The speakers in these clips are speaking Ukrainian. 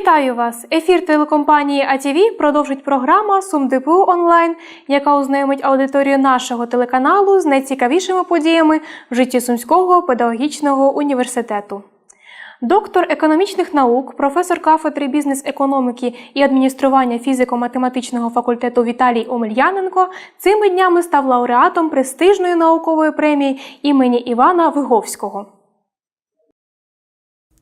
Вітаю вас! Ефір телекомпанії АТВ продовжить програма СумДПУ онлайн, яка ознайомить аудиторію нашого телеканалу з найцікавішими подіями в житті Сумського педагогічного університету. Доктор економічних наук, професор кафедри бізнес-економіки і адміністрування фізико-математичного факультету Віталій Омельяненко цими днями став лауреатом престижної наукової премії імені Івана Виговського.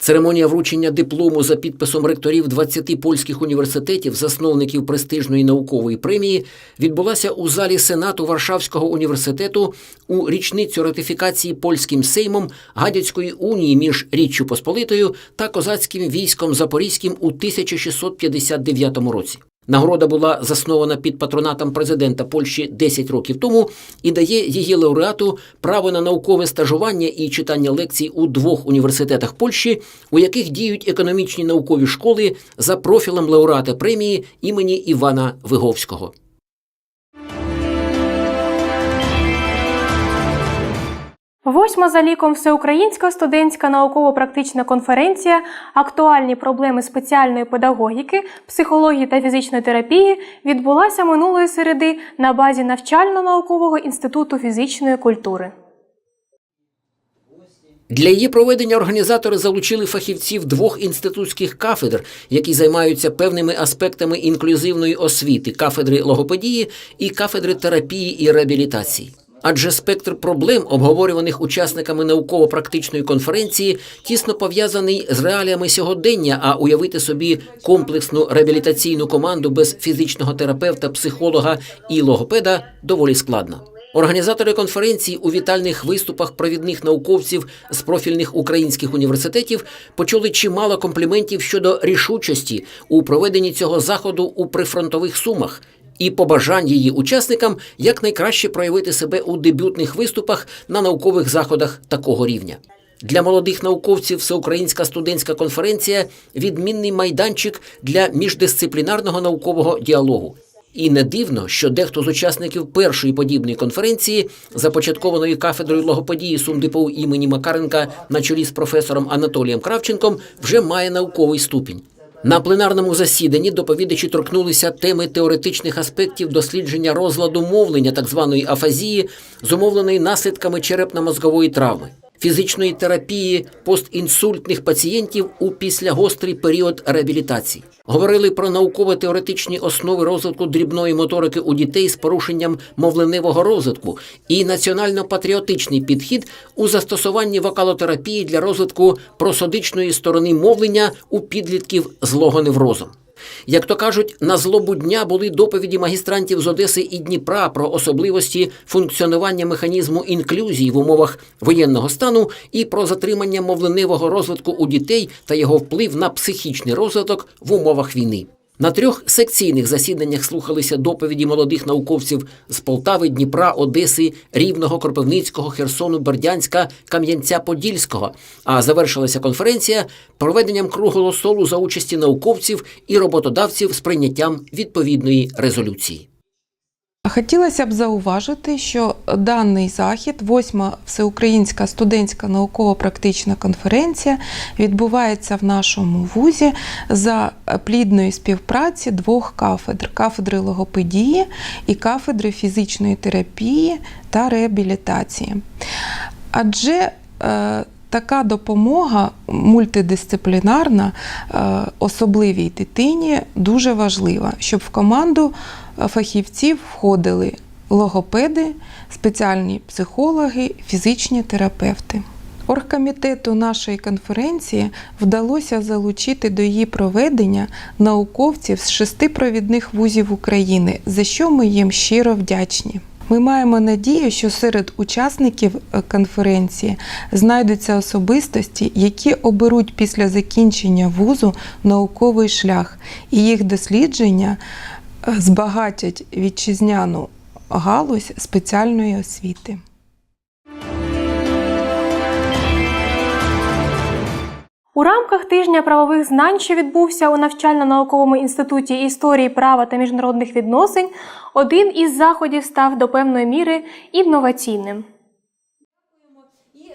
Церемонія вручення диплому за підписом ректорів 20 польських університетів, засновників престижної наукової премії, відбулася у залі Сенату Варшавського університету у річницю ратифікації польським сеймом Гадяцької унії між Річчю Посполитою та козацьким військом Запорізьким у 1659 році. Нагорода була заснована під патронатом президента Польщі 10 років тому і дає її лауреату право на наукове стажування і читання лекцій у двох університетах Польщі, у яких діють економічні наукові школи за профілем лауреата премії імені Івана Виговського. Восьма за ліком Всеукраїнська студентська науково-практична конференція Актуальні проблеми спеціальної педагогіки, психології та фізичної терапії відбулася минулої середи на базі навчально-наукового інституту фізичної культури. Для її проведення організатори залучили фахівців двох інститутських кафедр, які займаються певними аспектами інклюзивної освіти кафедри логопедії і кафедри терапії і реабілітації. Адже спектр проблем, обговорюваних учасниками науково-практичної конференції, тісно пов'язаний з реаліями сьогодення, а уявити собі комплексну реабілітаційну команду без фізичного терапевта, психолога і логопеда доволі складно. Організатори конференції у вітальних виступах провідних науковців з профільних українських університетів почули чимало компліментів щодо рішучості у проведенні цього заходу у прифронтових сумах і побажань її учасникам якнайкраще проявити себе у дебютних виступах на наукових заходах такого рівня. Для молодих науковців Всеукраїнська студентська конференція відмінний майданчик для міждисциплінарного наукового діалогу. І не дивно, що дехто з учасників першої подібної конференції, започаткованої кафедрою логопедії СумДПУ імені Макаренка на чолі з професором Анатолієм Кравченком, вже має науковий ступінь. На пленарному засіданні доповідачі торкнулися теми теоретичних аспектів дослідження розладу мовлення, так званої афазії, зумовленої наслідками черепно-мозгової травми, фізичної терапії постінсультних пацієнтів у післягострий період реабілітації. Говорили про науково-теоретичні основи розвитку дрібної моторики у дітей з порушенням мовленевого розвитку і національно-патріотичний підхід у застосуванні вокалотерапії для розвитку просодичної сторони мовлення у підлітків з логоневрозом. Як то кажуть, на злобу дня були доповіді магістрантів з Одеси і Дніпра про особливості функціонування механізму інклюзії в умовах воєнного стану і про затримання мовленивого розвитку у дітей та його вплив на психічний розвиток в умовах війни. На трьох секційних засіданнях слухалися доповіді молодих науковців з Полтави, Дніпра, Одеси, Рівного, Кропивницького, Херсону, Бердянська, Кам'янця-Подільського. А завершилася конференція проведенням круглого столу за участі науковців і роботодавців з прийняттям відповідної резолюції. Хотілося б зауважити, що даний захід, восьма всеукраїнська студентська науково-практична конференція, відбувається в нашому вузі за плідної співпраці двох кафедр: кафедри логопедії і кафедри фізичної терапії та реабілітації. Адже е, Така допомога мультидисциплінарна е, особливій дитині дуже важлива, щоб в команду е, фахівців входили логопеди, спеціальні психологи, фізичні терапевти. Оргкомітету нашої конференції вдалося залучити до її проведення науковців з шести провідних вузів України, за що ми їм щиро вдячні. Ми маємо надію, що серед учасників е, конференції знайдуться особистості, які оберуть після закінчення вузу науковий шлях, і їх дослідження е, збагатять вітчизняну галузь спеціальної освіти. У рамках тижня правових знань, що відбувся у навчально-науковому інституті історії права та міжнародних відносин, один із заходів став до певної міри інноваційним.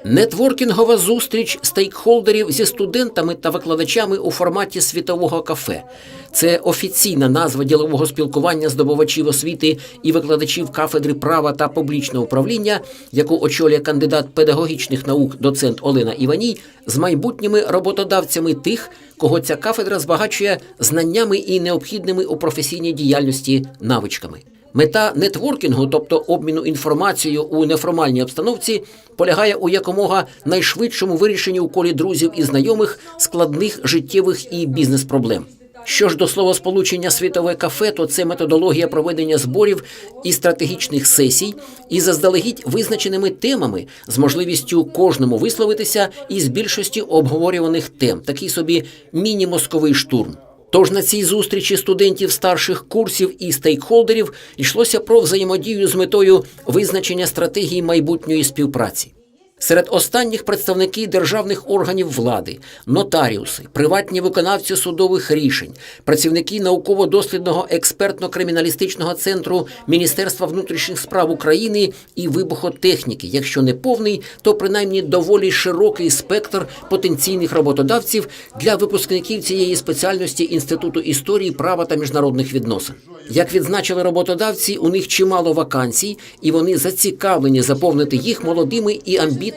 Нетворкінгова зустріч стейкхолдерів зі студентами та викладачами у форматі світового кафе. Це офіційна назва ділового спілкування здобувачів освіти і викладачів кафедри права та публічного управління, яку очолює кандидат педагогічних наук доцент Олена Іваній, з майбутніми роботодавцями тих, кого ця кафедра збагачує знаннями і необхідними у професійній діяльності навичками. Мета нетворкінгу, тобто обміну інформацією у неформальній обстановці, полягає у якомога найшвидшому вирішенні у колі друзів і знайомих складних життєвих і бізнес-проблем. Що ж до словосполучення світове кафе, то це методологія проведення зборів і стратегічних сесій із заздалегідь визначеними темами з можливістю кожному висловитися із більшості обговорюваних тем, такий собі міні-мозковий штурм. Тож на цій зустрічі студентів старших курсів і стейкхолдерів йшлося про взаємодію з метою визначення стратегії майбутньої співпраці. Серед останніх представники державних органів влади, нотаріуси, приватні виконавці судових рішень, працівники науково-дослідного експертно-криміналістичного центру Міністерства внутрішніх справ України і вибухотехніки, якщо не повний, то принаймні доволі широкий спектр потенційних роботодавців для випускників цієї спеціальності Інституту історії, права та міжнародних відносин. Як відзначили роботодавці, у них чимало вакансій, і вони зацікавлені заповнити їх молодими і амбітними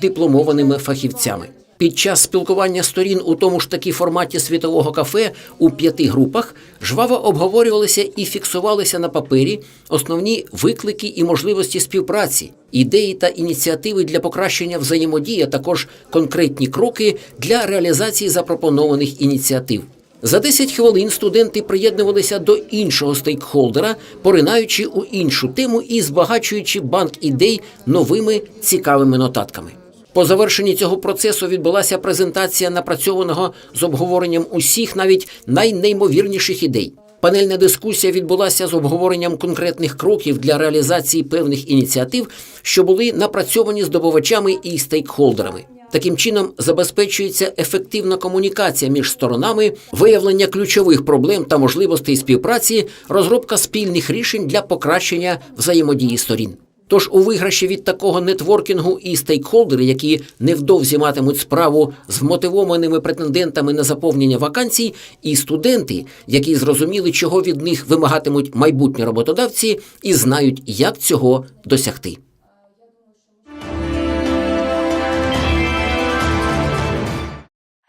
дипломованими фахівцями. Під час спілкування сторін у тому ж таки форматі світового кафе у п'яти групах жваво обговорювалися і фіксувалися на папері основні виклики і можливості співпраці, ідеї та ініціативи для покращення взаємодії, а також конкретні кроки для реалізації запропонованих ініціатив. За 10 хвилин студенти приєднувалися до іншого стейкхолдера, поринаючи у іншу тему і збагачуючи банк ідей новими цікавими нотатками. По завершенні цього процесу відбулася презентація напрацьованого з обговоренням усіх, навіть найнеймовірніших ідей. Панельна дискусія відбулася з обговоренням конкретних кроків для реалізації певних ініціатив, що були напрацьовані здобувачами і стейкхолдерами. Таким чином забезпечується ефективна комунікація між сторонами, виявлення ключових проблем та можливостей співпраці, розробка спільних рішень для покращення взаємодії сторін. Тож у виграші від такого нетворкінгу і стейкхолдери, які невдовзі матимуть справу з вмотивованими претендентами на заповнення вакансій, і студенти, які зрозуміли, чого від них вимагатимуть майбутні роботодавці, і знають, як цього досягти.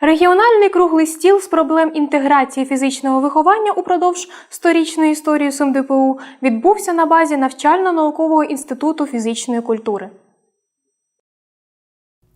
Регіональний круглий стіл з проблем інтеграції фізичного виховання упродовж сторічної історії СумДПУ відбувся на базі навчально-наукового інституту фізичної культури.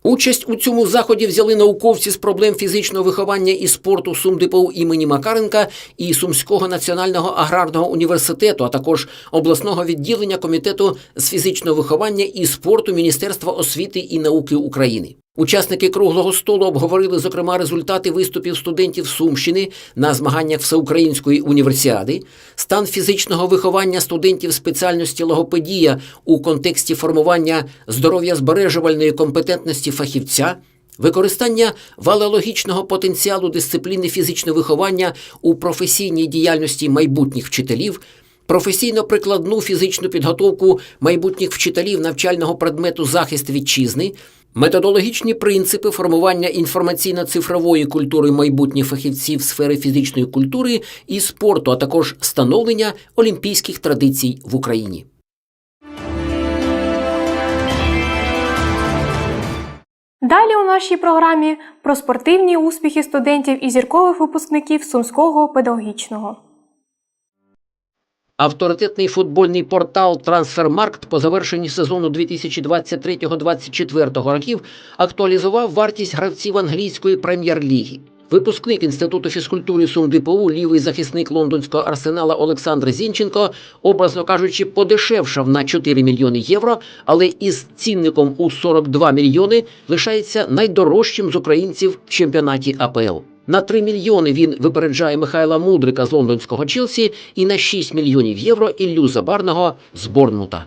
Участь у цьому заході взяли науковці з проблем фізичного виховання і спорту СумДПУ імені Макаренка і Сумського національного аграрного університету, а також обласного відділення комітету з фізичного виховання і спорту Міністерства освіти і науки України. Учасники круглого столу обговорили, зокрема, результати виступів студентів Сумщини на змаганнях всеукраїнської універсіади, стан фізичного виховання студентів спеціальності логопедія у контексті формування здоров'я збережувальної компетентності фахівця. Використання валеологічного потенціалу дисципліни фізичне виховання у професійній діяльності майбутніх вчителів, професійно-прикладну фізичну підготовку майбутніх вчителів навчального предмету захист вітчизни, методологічні принципи формування інформаційно-цифрової культури майбутніх фахівців сфери фізичної культури і спорту, а також становлення олімпійських традицій в Україні. Далі у нашій програмі про спортивні успіхи студентів і зіркових випускників Сумського педагогічного. Авторитетний футбольний портал Трансфермаркт по завершенні сезону 2023-2024 років актуалізував вартість гравців англійської прем'єр-ліги. Випускник інституту фізкультури СумДПУ, лівий захисник лондонського арсенала Олександр Зінченко, образно кажучи, подешевшав на 4 мільйони євро, але із цінником у 42 мільйони лишається найдорожчим з українців в чемпіонаті АПЛ. На 3 мільйони він випереджає Михайла Мудрика з лондонського Челсі і на 6 мільйонів євро Іллю Забарного з Борнмута.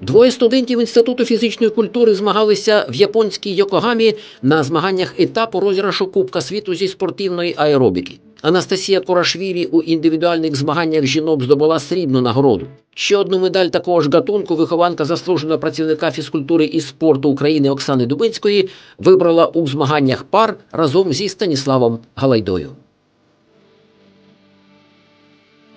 Двоє студентів Інституту фізичної культури змагалися в японській Йокогамі на змаганнях етапу розіграшу Кубка світу зі спортивної аеробіки. Анастасія Корашвілі у індивідуальних змаганнях жінок здобула срібну нагороду. Ще одну медаль такого ж гатунку вихованка заслуженого працівника фізкультури і спорту України Оксани Дубинської вибрала у змаганнях пар разом зі Станіславом Галайдою.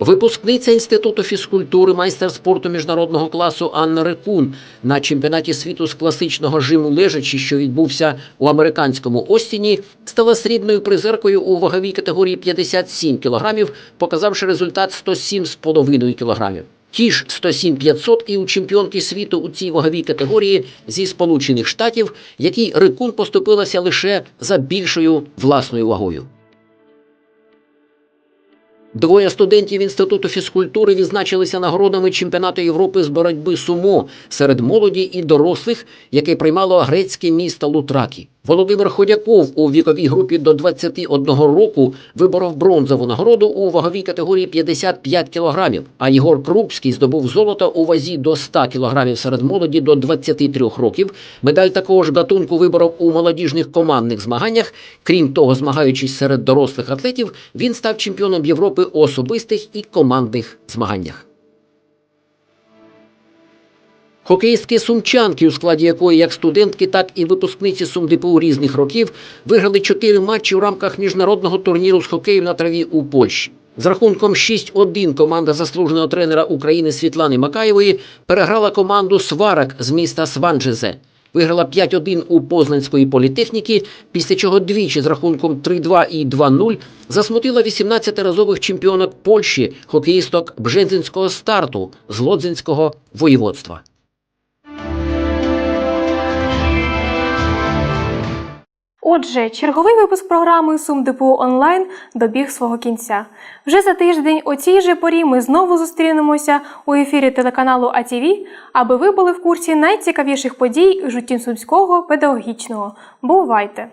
Випускниця Інституту фізкультури, майстер спорту міжнародного класу Анна Рекун на чемпіонаті світу з класичного жиму лежачі, що відбувся у американському Остіні, стала срібною призеркою у ваговій категорії 57 кг, показавши результат 107,5 кг. Ті ж 107-500 і у чемпіонки світу у цій ваговій категорії зі Сполучених Штатів, якій Рекун поступилася лише за більшою власною вагою. Двоє студентів Інституту фізкультури відзначилися нагородами чемпіонату Європи з боротьби сумо серед молоді і дорослих, яке приймало грецьке місто Лутракі. Володимир Ходяков у віковій групі до 21 року виборов бронзову нагороду у ваговій категорії 55 кілограмів, а Єгор Крупський здобув золото у вазі до 100 кілограмів серед молоді до 23 років. Медаль такого ж гатунку виборов у молодіжних командних змаганнях. Крім того, змагаючись серед дорослих атлетів, він став чемпіоном Європи у особистих і командних змаганнях. Хокеїстки сумчанки, у складі якої як студентки, так і випускниці СумДПУ різних років, виграли чотири матчі у рамках міжнародного турніру з хокею на траві у Польщі. З рахунком 6-1 команда заслуженого тренера України Світлани Макаєвої переграла команду Сварак з міста Сванджезе. Виграла 5-1 у Познанської політехніки, після чого двічі з рахунком 3-2 і 2-0 засмутила 18-разових чемпіонок Польщі хокеїсток Бжезинського старту з Лодзинського воєводства. Отже, черговий випуск програми СумДПУ онлайн добіг свого кінця. Вже за тиждень о цій же порі ми знову зустрінемося у ефірі телеканалу АТВ, аби ви були в курсі найцікавіших подій житті сумського педагогічного. Бувайте!